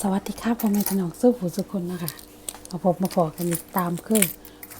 สวัสดีครับพ่อแม่พี่น้องสู้ผู้สุคนนะคะมาพบมาพอกันอีกตามเคย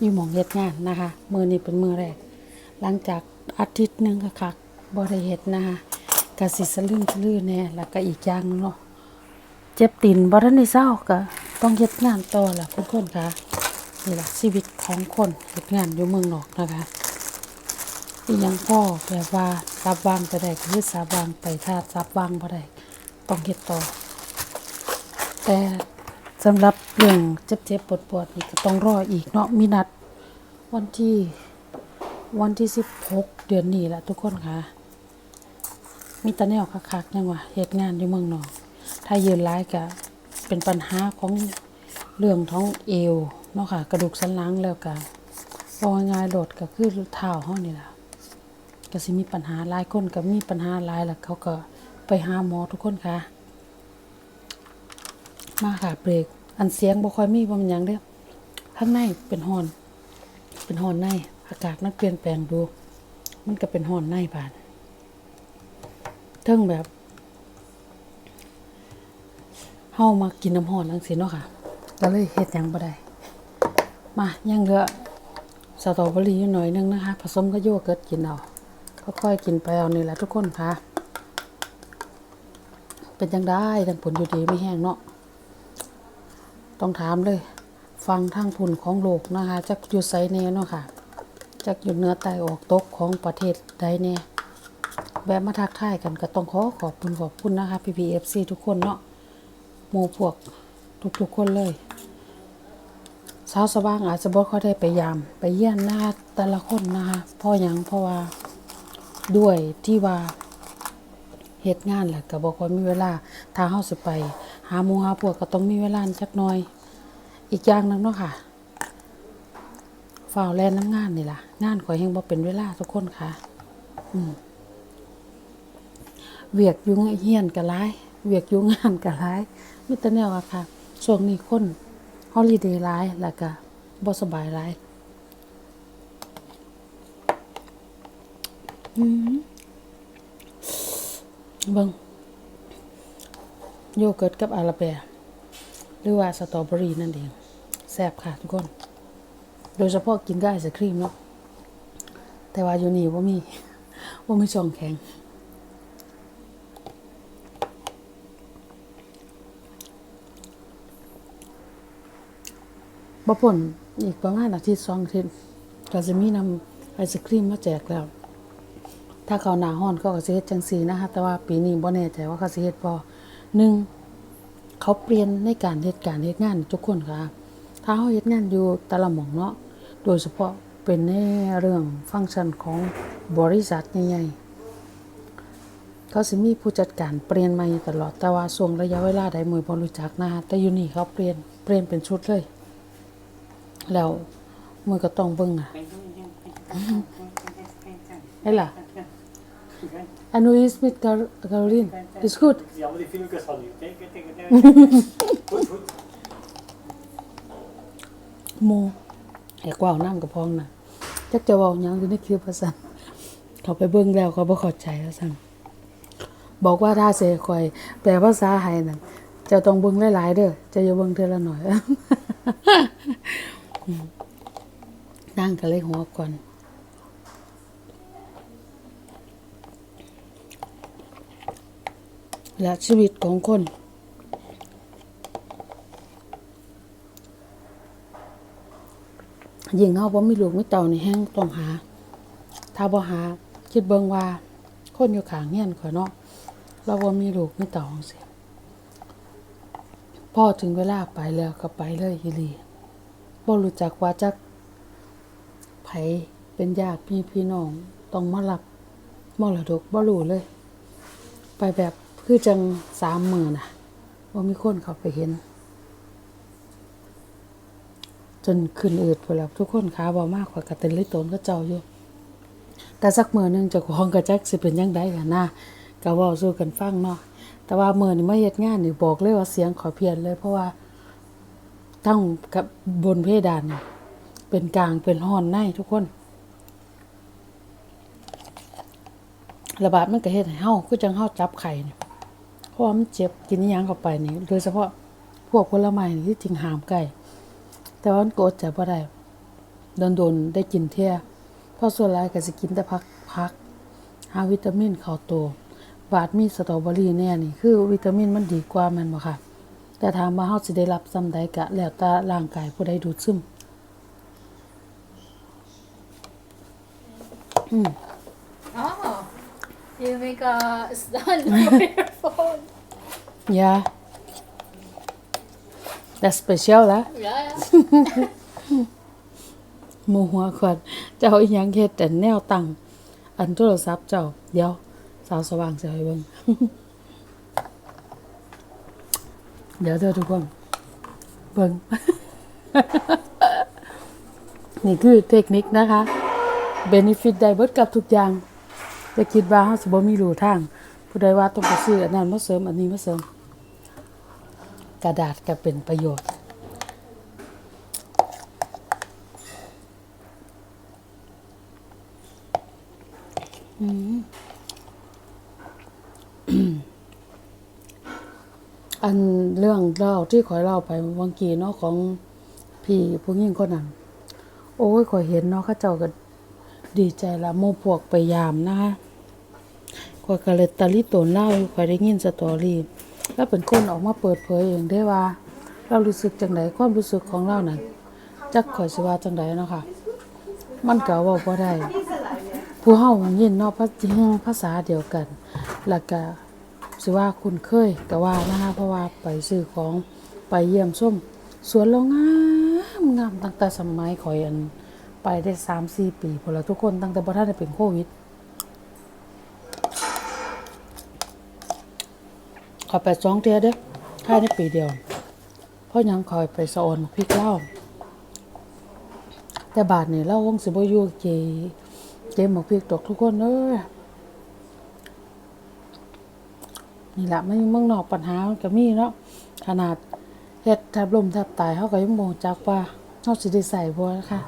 อยู่หมองเฮ็ดงานนะคะ มือนี้เป็นมือแรก หลังจากอาทิตย์หนึงก็คักบ่ได้เฮ็ดนะคะกระสิสลื่นลื่นแน่แล้วก็อีกอย่างเนาะเจ็บตีนบ่ทันเศร้าก็ต้องเฮ็ดงานต่อล่ะทุกคนค่ะนี่ล่ะชีวิตของคนเฮ็ดงานอยู่เมืองนอกนะคะอีหยังพ่อแบบว่าซับวางไปได้คือซับวางไปถ้าซับวางบ่ได้ต้องเฮ็ดต่อ แต่สำหรับเรื่องเจ็บๆปวดๆนี่ก็ต้องรออีกเนาะมีนัดวันที่วันที่สิบหกเดือนนี้แหละทุกคนค่ะ มีตะแนวคักๆยังว่าเหตุงานอยู่เมืองนอกถ้ายืนร้ายก็เป็นปัญหาของเรื่องท้องเอวเนาะค่ะ กระดูกสันหลังแล้วก็ว่าง่ายๆโดดก็คือเท้าเฮานี่แหละก็สิมีปัญหาหลายคนก็มีปัญหาหลายแล้วเขาก็ไปหาหมอทุกคนค่ะ มาค่ะเบรกอันเสียงบ่ค่อยมีบ่มันยังเด้อข้างในเป็นหอน เป็นหอนในอากาศมันเปลี่ยนแปลงดู มันก็เป็นหอนในบานเทิงแบบเฮามากินน้ำหอนจังซี่เนาะค่ะก็เลยเฮ็ดหยังบ่ได้มายังเหลือสตรอเบอรี่อยู่หน่อยนึงนะคะ ผสมกับโยเกิร์ตกินเอาค่อยๆกินไปเอานี่แหละทุกคนค่ะ เป็นจังได้ทั้งผลอยู่ดีไม่แห้งเนาะ ต้องถามเลย ฟังทางผุนของโลกนะคะจักอยู่ไซแน่เนาะค่ะจักอยู่เนื้อใต้ออกตกของประเทศใดแน่แบบมาทักทายกันก็ต้องขอขอบคุณขอบคุณนะคะ PPFC ทุกคนเนาะหมู่พวกทุกๆคนเลยเช้าสว่างอาจจะบ่ค่อยได้ไปยาม ไปเยี่ยมหน้าแต่ละคนนะคะพราะหยังเพราะว่าด้วยที่ว่าเฮ็ดงานแหละก็บ่ค่อยมีเวลาถ้าเฮาสิไป หาหมูหาพวกก็ต้องมีเวลาจักหน่อย อีกอย่างหนึงเนาะค่ะฝ่าวแลนน้ำงานนี่ล่ะ งานข่อยแฮงบ่เป็นเวลาทุกคนค่ะ อืมเวียกยู่งเฮียนก็หลาย เวียกยู่งงานก็หลายมีแต่แนวอะค่ะช่วงนี้คนฮอลิเดย์หลายแล้วก็บ่สบายหลายเบิ่ง โยเกิร์ตกับอาราเบียหรือว่าสตรอเบอรี่นั่นเองแซ่บค่ะทุกคน โดยเฉพาะกินกับไอศครีมเนาะแต่ว่าอยู่นี่ว่ามีว่ามีช่องแข็งบ่ป่นอีกประมาณอาทิตย์สองอาทิตย์ก็จะมีนำไอศครีมมาแจกแล้ว ถ้าเขาหนาห้อนเขาก็สิเฮ็ดจังซีนะคะแต่ว่าปีนี้บ่แน่ใจว่าเขาสิเฮ็ดบ่ หนึ่งเขาเปลี่ยนในการเฮ็ดการเฮ็ดงานทุกคนค่ะ ถ้าเฮาเฮ็ดงานอยู่แต่ละหม่องเนาะ โดยเฉพาะเป็นในเรื่องฟังก์ชันของบริษัทใหญ่ๆเขาสิมีผู้จัดการเปลี่ยนใหม่ตลอด แต่ว่าช่วงระยะเวลาใดมือบ่รู้จักนะคะแต่อยู่นี่เขาเปลี่ยนเปลี่ยนเป็นชุดเลย แล้วมือก็ต้องเบิ่งอะไอ้ล่ะ I know it's with Car- Caroline. It's good. Ja, men det är Lucas har ju. Tänk, tänk, tänk. Put, put. โมไอ้กว่าวน้ำกับพองน่ะจักจะเว้าหยังอยู่ในคลิปว่าซั่นเขาไปเบิ่งแล้วเขาบ่เข้าใจว่าซั่นบอกว่าถ้าเสคอย แปลภาษาไทยนั่นเจะต้องเบิ่งหลายๆเด้อจะอย่าเบิ่งเทื่อละหน่อยอืมนั่งก็เลยหัวก่อน และชีวิตของคน ยิ่งเฮาบ่มีลูกไมีเต้านี่แฮงต้องหา ถ้าบ่หา คิดเบิงว่า คนอยู่ขางเฮียนข่อยเนาะเราบ่มีลูกไมีเต้าจังซี่พอถึงเวลาไปแล้วก็ไปเลยอีหลีบ่รู้จักว่าจักไผเป็นญาติพี่พี่น้องต้องมารับมรดกบ่รู้เลย ไปแบบ คือจังสามมื่นน่ะว่ามีคนเขาไปเห็น จนขึ้นอืดไปแล้วทุกคนขาบอมากกว่ากระเต็นลิโตนก็เจ้าอยู่ แต่สักมือนึงจะของกระจักสิเป็นยังไงกันนะก็เว่าสู้กันฟังเนาะแต่ว่ามือนี่มาเฮ็ดงานนี่บอกเลยว่าเสียงขอเพียนเลย เพราะว่าทั้งกับบนเพดานเป็นกลางเป็นห้อนในทุกคน ระบาดมันก็เฮ็ดให้เฮาคือจังเฮาจับไข่นี่เพ ราะว่ามันเจ็บกินอิยังเข้าไปนี่โดยเฉพาะพวกผลไม้นี่ที่จริงหามไก่แต่ว่ามันก็อดใจบ่ได้โดนๆได้กินเที่ยเพราะส่วนหลายก็สิกินแต่พักพักหาวิตามินเข้าตัวบาดมีสตรอเบอรี่แน่นี่คือวิตามินมันดีกว่าม่นบ่ค่ะ แต่ถามว่าเฮาสิได้รับซำใดก็แล้วแต่ร่างกายผู้ใดดูดซึม Oh, you make a stand for your phone. Yeah That's special ละ Yeah, yeah. หมู่หัวขวดเจ้าอีหยังเฮ็ดแต่แนวตั้งอันโทรศัพท์เจ้า เดี๋ยว สาวสว่างสิให้เบิ่ง เดี๋ยวเด้อทุกคน เบิ่ง นี่คือเทคนิคนะคะ เบนฟิตได้เบิดกับทุกอย่าง จะคิดว่าเฮาสิบ่มีรูทาง ผู้ใดว่าต้องไปซื้ออันนั้นมาเสริมอันนี้มาเสริม กระดาษก็เป็นประโยชน์อันเรื่องเล่าที่ขอยเล่าไปเมื่อกี้เนาะของพี่ผู้หญิงคนนั้นโอ้ยขอยเห็นเนาะข้าเจ้าก็ดีใจละโมพวกไปยามนะคะ ขอยก็เลตะลิโตนเล่าอยู่ขอยได้ยินสตอรี่แล้วเป็นคนออกมาเปิดเผยเองได้ว่า เรารู้สึกจังไดความรู้สึกของเรานั้นจักข่อยสิว่าจังไดเนาะค่ะ มันก็เว้าบ่ได้ ผู้เฮายินเนาะภาษาภาษาเดียวกัน แล้วก็สิว่าคุณเคยก็ว่านะคะเพราะว่าไปซื้อของไปเยี่ยมส้มสวนเรางามงามตั้งแต่สมัยข่อยอันไปได้3-4ปีพอแล้วทุกคนตั้งแต่บ่ทันได้เป็นโควิด ขอยไปสองเทื่อเด้อภายในปีเดียว เพราะยังคอยไปสอนพริกเล่า แต่บาทนี่เราคงสิบ่อยู่เจเจหมกพริกตกทุกคนเอ้ยนี่แหละไม่เมืองนอกปัญหามันก็มีเนาะขนาดเฮ็ดแทบลมแทบตายเขาก็ยังบ่รู้จักว่าเฮาสิได้ใส่บ่นะคะ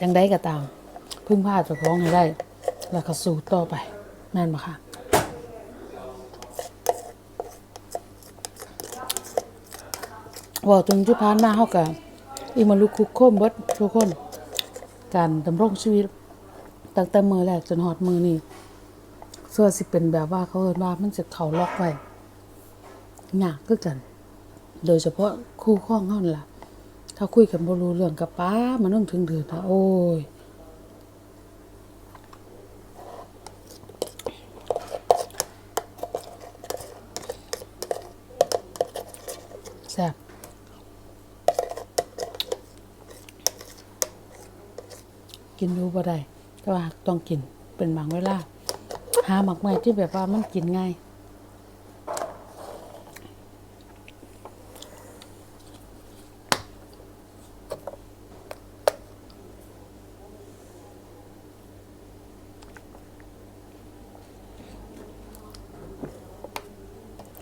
จังได้ก็ตาม พึ่งพาเจ้าของให้ได้ แล้วก็สู้ต่อไป แม่นบ่ค่ะว่าถึงที่ผ่านมาเฮาก็อีมาลุกคุกโคมเบิดทุกคน การดำรงชีวิตตั้งแต่มือแรกจนฮอดมือนี้เสื้อสิเป็นแบบว่าเขาเอินว่ามันจะเขาล็อกไว้ยากคือกัน โดยเฉพาะคู่ข้องเฮานั่นล่ะ ถ้าคุยกันบ่รู้เรื่องกับป้ามันต้องถึงถือนะโอ้ยแซ่บกินรู้บ่ได้แต่ว่าต้องกินเป็นบางเวลาหาหมักไม้ที่แบบว่ามันกินง่าย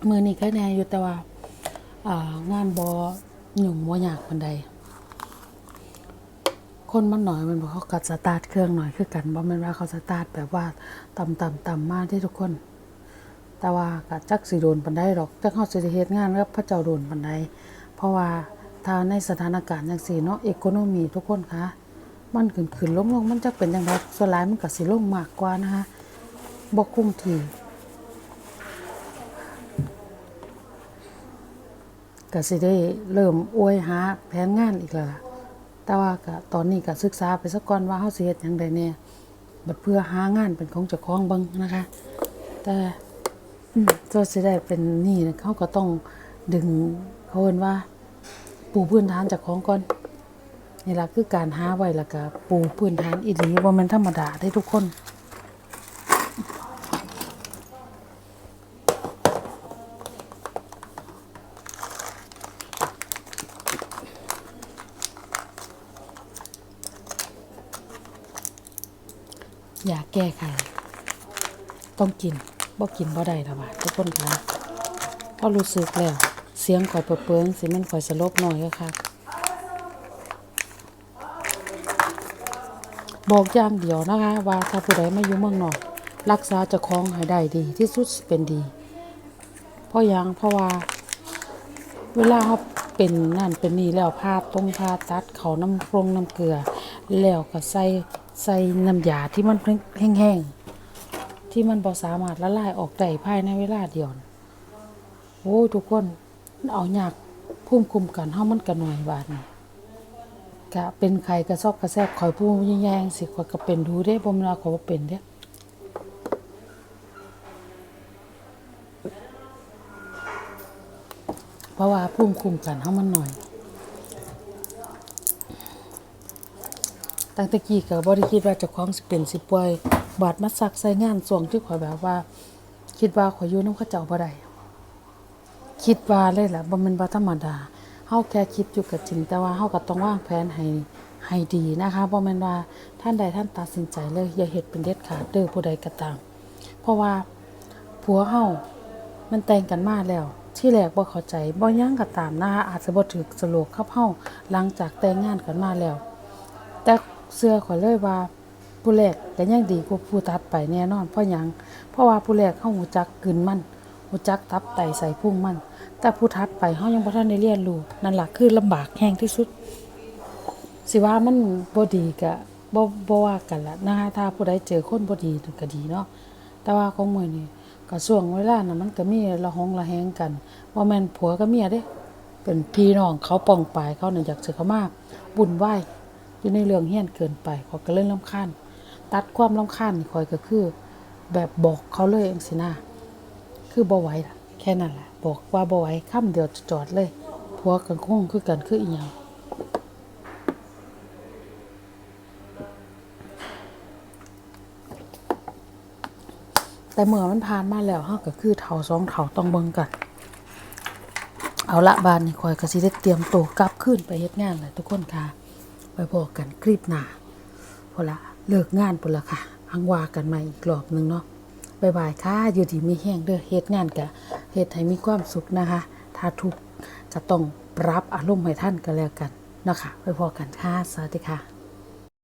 มือนี้ก็แน่อยู่แต่ว่าอ่างานบอหยุ่งบ่ยากปานใด คนมันหน่อยมันบอกเขากัดสตาร์ทเครื่องหน่อยคือกันบ่แม่นว่าเขาสตาร์ทแบบว่าต่ำต่ำต่ำมากที่ทุกคน แต่ว่าก็จักสิโดนปานใดดอกจักเฮาสิดเฮ็ดงานกับพระเจ้าโดนปานใดเพราะว่าถ้าในสถานการณ์จังซี่เนาะอีโคโนมีทุกคนคะมันขึ้นขึ้นลงลงมันจักเป็นจังไดส่วนหลายมันก็สิลงมากกว่านะคะบ่คงที่ ก็สิได้เริ่มอวยหาแผนงานอีกแล้วล่ะแต่ว่าก็ตอนนี้ก็ศึกษาไปสักก่อนว่าเฮาสิเฮ็ดหยังได้แน่บัดเพื่อหางานเป็นของเจ้าของเบิ่งนะคะ แต่อืมจะสิได้เป็นนี่นะเขาก็ต้องดึงเขาเอิ้นว่า ปูพื้นฐานจากของก่อนนี่ล่ะคือการหาไว้แล้วก็ปูพื้นฐานอีหลีบ่แม่นธรรมดาได้ทุกคน อยากแก้ไข ต้องกินบ่กินบ่ได้ละว่าทุกคนคะพอรู้สึกแล้ว เสียงข่อยเปิดเปิงสิมันข่อยสลบหน่อยก็ค่ะ บอกอย่างเดียวนะคะ ว่าถ้าผู้ใดมาอยู่เมืองนอกรักษาเจ้าของให้ได้ดีที่สุดเป็นดี เพราะยังเพราะว่า เวลาเขาเป็นนั่นเป็นนี่แล้วพาตรงพาตัดเขาน้ำฟรงน้ำเกลือ แล้วก็ใส่ ใส่น้ำยาที่มันแห้งๆ ที่มันบ่สามารถละลายออกได้ภายในเวลาเดียวโอ้ทุกคนเอายากพุ่มคุมกันเฮามันก็หน่อยบาดนี่กะเป็นใครกระซอกกระแซบคอยผู้แย่งๆสิคอยก็เป็นดูเด้บ่มนาขอยบ่เป็นเด้เพราะว่าภูมิคุ้มกันเฮามันหน่อย ตั้งแต่กี้ก็บ่ได้คิดว่าเจ้าของสิเป็นสิป่วย บาดมาซักใส่งานส่วงที่ข่อยแบบว่า คิดว่าข่อยอยู่นำเขาเจ้าบ่ได้คิดว่าเลยล่ะบ่แม่นว่ธรรมดาเฮาแค่คิดอยู่ก็จริง แต่ว่าเฮาก็ต้องวางแผนให้ให้ดีนะคะบ่แม่นว่าท่านใดท่านตัดสินใจเลย อย่าเฮ็ดเป็นเด็ดขาดเด้อผู้ใดก็ตาม เพราะว่าผัวเฮามันแต่งกันมาแล้ว ที่แรกบ่เข้าใจบ่ยังก็ตามนะคะอาจจะบ่ถึกสโลกกับเฮาหลังจากแต่งงานกันมาแล้ว เชื่อข่อยเลยว่าผู้แรกก็ยังดีกว่าผู้ตัดไปแน่นอนเพราะหยังเพราะว่าผู้แรกเฮารู้จักกลืนมันรู้จักตับไตใส่พุ่งมัน แต่ผู้ทัดไปเฮายังบ่ทันได้เรียนรู้นั่นหล่ะคือลำบากแฮงที่สุด สิว่ามันบ่ดีก็บ่บ่ว่ากันละนะคะถ้าผู้ใดเจอคนบ่ดีก็ดีเนาะแต่ว่าของมือนี้ก็ช่วงเวลานั้นมันก็มีละหองละแหงกันบ่าแม่นผัวกับเมียเด้ เป็นพี่น้องเขาป้องปายเขาเนี่ยอยากสิเขามากบุญไหว อยู่ในเรื่องเฮี้ยนเกินไปขอยก็เลยรำคาญตัดความรำคาญนี่ข่อยก็คือ แบบบอกเขาเลยจังซีนะคือบ่ไหวล่ะ แค่นั้นแหละบอกว่าบ่ไหวค่ำเดียวจะจอดเลยผัวกันคงคือกันคืออีหยังแต่เมื่อมันผ่านมาแล้วเฮาก็คือเท่าสองเท่าต้องเบิ่งกัน เอาละบานนี่คอยก็สิได้เตรียมตัวกลับขึ้นไปเฮ็ดงานแหละทุกคนค่ะ ไปพอกันคลิปหน้าพอละเลิกงานพุ่นละค่ะอังวากันใหม่อีกรอบหนึงเนาะบายบายค่ะ อยู่ดีมีแห้งเด้อเฮ็ดงานกะเฮ็ดให้มีความสุขนะคะ ถ้าทุกข์ก็ต้องปรับอารมณ์ให้ท่านก็แล้วกันนะคะไปพอกันค่ะ สวัสดีค่ะ